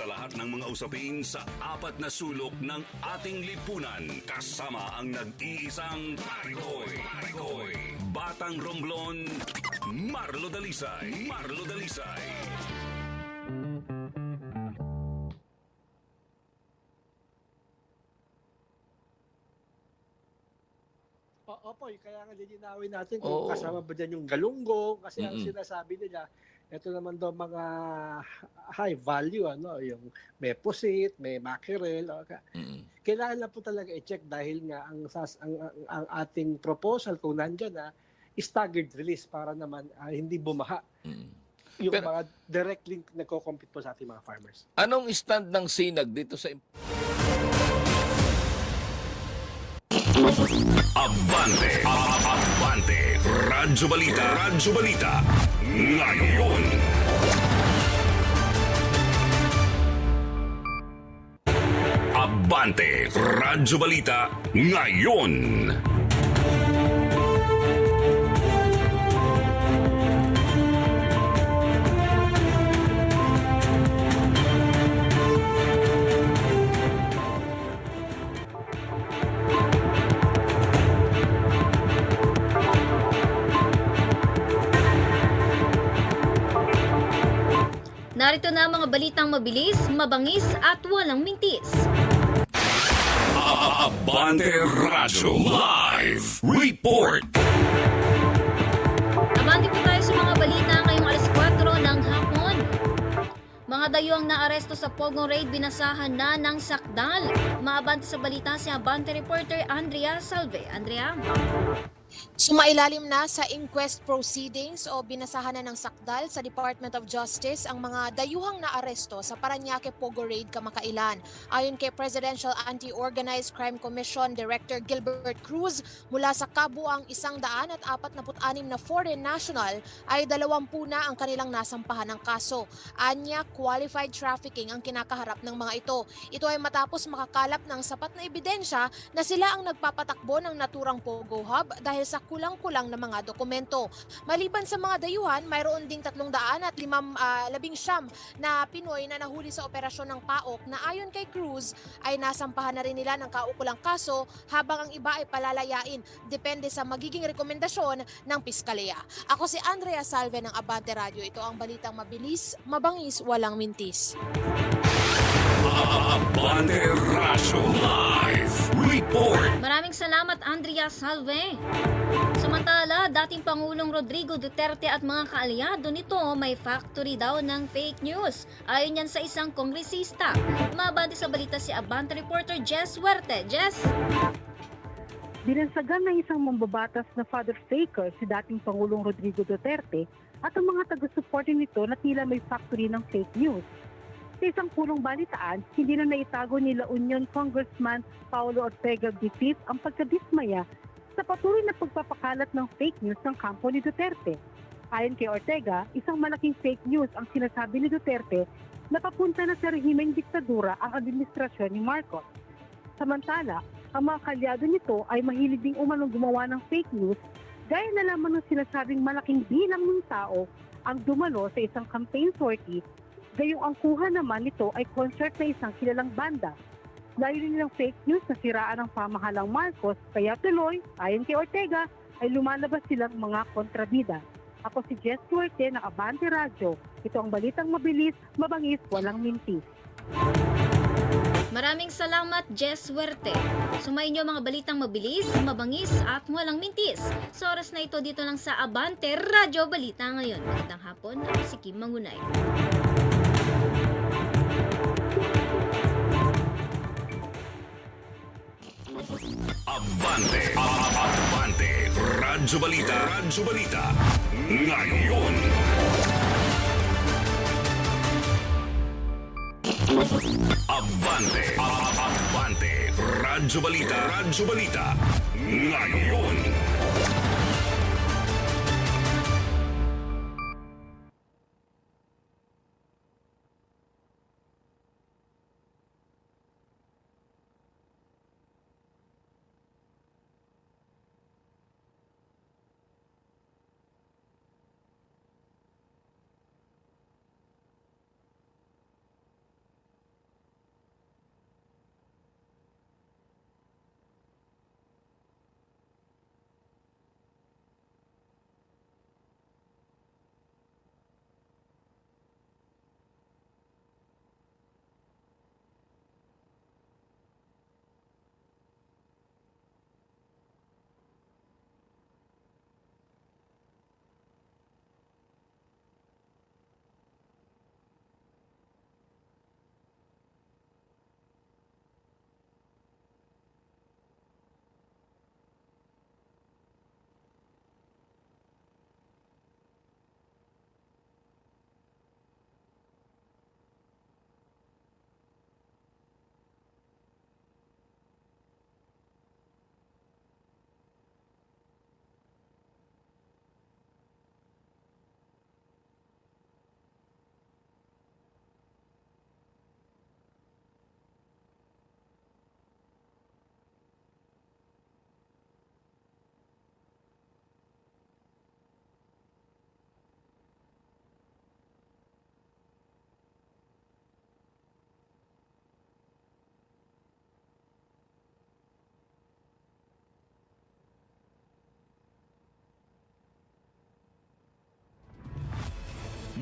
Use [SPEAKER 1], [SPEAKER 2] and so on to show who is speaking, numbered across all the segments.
[SPEAKER 1] sa lahat ng mga usapin sa apat na sulok ng ating lipunan. Kasama ang nag-iisang Parikoy. Parikoy. Batang Romblon, Marlo Dalisay. Marlo Dalisay.
[SPEAKER 2] O- Opo, kaya nga lilinawin natin
[SPEAKER 3] Oo.
[SPEAKER 2] kung kasama ba dyan yung galunggong kasi ang sinasabi nila, ito naman daw mga high value, ano, yung may pusit, may mackerel. O, ka-
[SPEAKER 3] Mm.
[SPEAKER 2] kailangan na po talaga i-check dahil nga ang, sas, ang, ang, ang ating proposal kung nandyan na staggered release para naman ah, hindi bumaha
[SPEAKER 3] Mm.
[SPEAKER 2] yung
[SPEAKER 3] Pero-
[SPEAKER 2] mga direct link na compete po sa ating mga farmers.
[SPEAKER 3] Anong stand ng sinag dito sa
[SPEAKER 1] Abante. Abante. Radyo Balita. Radyo Balita. Ngayon. Abante. Radyo Balita. Ngayon.
[SPEAKER 4] Narito na ang mga balitang mabilis, mabangis at walang mintis.
[SPEAKER 1] Abante Radyo Live Report.
[SPEAKER 4] Abante po tayo sa mga balita ngayong alas 4 ng hapon. Mga dayuang naaresto sa Pogong Raid binasahan na ng sakdal. Maabante sa balita si Abante reporter Andrea Salve. Andrea?
[SPEAKER 5] Sumailalim na sa inquest proceedings o binasahan na ng sakdal sa Department of Justice ang mga dayuhang naaresto sa Paranaque Pogo Raid kamakailan. Ayon kay Presidential Anti-Organized Crime Commission Director Gilbert Cruz, mula sa kabuang isang daan at apat na na foreign national ay dalawampu na ang kanilang nasampahan ng kaso. Anya, qualified trafficking ang kinakaharap ng mga ito. Ito ay matapos makakalap ng sapat na ebidensya na sila ang nagpapatakbo ng naturang Pogo Hub dahil sa kulang-kulang na mga dokumento. Maliban sa mga dayuhan, mayroon ding 300 at limam, ah, labing siyam na Pinoy na nahuli sa operasyon ng PAOK na ayon kay Cruz ay nasampahan na rin nila ng kaukulang kaso habang ang iba ay palalayain depende sa magiging rekomendasyon ng Piskalya. Ako si Andrea Salve ng Abante Radio. Ito ang balitang mabilis, mabangis, walang mintis.
[SPEAKER 1] Abante Radyo Live Report.
[SPEAKER 4] Maraming salamat Andrea Salve. Samantala, dating Pangulong Rodrigo Duterte at mga kaalyado nito may factory daw ng fake news. Ayon yan sa isang kongresista. Mabante sa balita si Abante reporter Jess Huerte. Jess?
[SPEAKER 6] Binansagan ng isang mambabatas na father faker si dating Pangulong Rodrigo Duterte at ang mga taga-suporte nito na tila may factory ng fake news. Sa isang pulong balitaan, hindi na naitago ni La Union Congressman Paulo Ortega V ang pagkadismaya sa patuloy na pagpapakalat ng fake news ng kampo ni Duterte. Ayon kay Ortega, isang malaking fake news ang sinasabi ni Duterte na papunta na sa rehimeng diktadura ang administrasyon ni Marcos. Samantala, ang mga kalyado nito ay mahilig ding umanong gumawa ng fake news gaya na lamang ng sinasabing malaking bilang ng tao ang dumalo sa isang campaign sortie gayong ang kuha naman nito ay concert na isang kilalang banda. Layunin nilang fake news na siraan ang pamahalang Marcos kaya tuloy, ayon kay Ortega, ay lumalabas silang mga kontrabida. Ako si Jess Duarte ng Abante Radio. Ito ang balitang mabilis, mabangis, walang mintis.
[SPEAKER 4] Maraming salamat Jess Huerte. Sumayin niyo mga balitang mabilis, mabangis at walang mintis. Sa oras na ito dito lang sa Abante Radyo Balita ngayon. Magandang hapon, ako si Kim Mangunay.
[SPEAKER 1] Abante. Abante. Radyo Balita. Radyo Balita. Ngayon. Abante. Abante. Radyo Balita. Radyo Balita. Ngayon.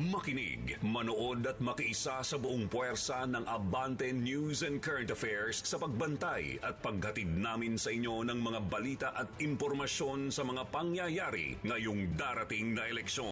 [SPEAKER 1] Makinig, manood at makiisa sa buong puwersa ng Abante News and Current Affairs sa pagbantay at paghatid namin sa inyo ng mga balita at impormasyon sa mga pangyayari ngayong darating na eleksyon.